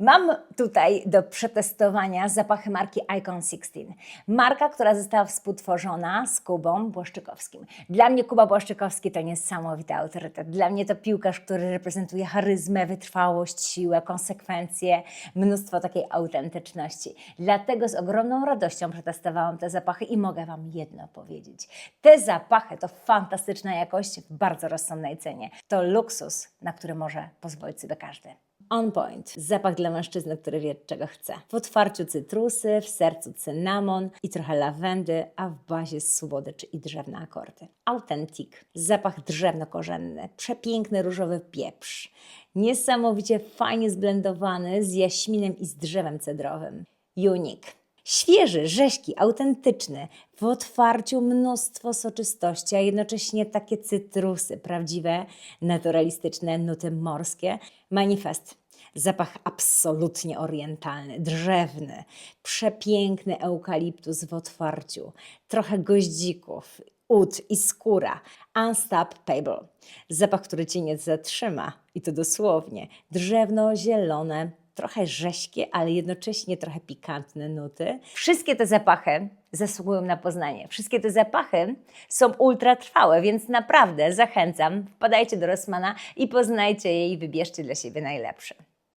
Mam tutaj do przetestowania zapachy marki Icon 16. Marka, która została współtworzona z Kubą Błaszczykowskim. Dla mnie Kuba Błaszczykowski to niesamowity autorytet. Dla mnie to piłkarz, który reprezentuje charyzmę, wytrwałość, siłę, konsekwencje, mnóstwo takiej autentyczności. Dlatego z ogromną radością przetestowałam te zapachy i mogę Wam jedno powiedzieć. Te zapachy to fantastyczna jakość w bardzo rozsądnej cenie. To luksus, na który może pozwolić sobie każdy. On Point. Zapach dla mężczyzny, który wie, czego chce. W otwarciu cytrusy, w sercu cynamon i trochę lawendy, a w bazie słodycz i drzewne akordy. Authentic. Zapach drzewno-korzenny. Przepiękny różowy pieprz. Niesamowicie fajnie zblendowany z jaśminem i z drzewem cedrowym. Unique. Świeży, rzeźki, autentyczny, w otwarciu mnóstwo soczystości, a jednocześnie takie cytrusy, prawdziwe, naturalistyczne nuty morskie. Manifest. Zapach absolutnie orientalny, drzewny, przepiękny eukaliptus w otwarciu, trochę goździków, ud i skóra. Unstoppable. Zapach, który cię nie zatrzyma i to dosłownie. Drewno-zielone, trochę rześkie, ale jednocześnie trochę pikantne nuty. Wszystkie te zapachy zasługują na poznanie. Wszystkie te zapachy są ultra trwałe, więc naprawdę zachęcam, wpadajcie do Rossmana i poznajcie je i wybierzcie dla siebie najlepsze.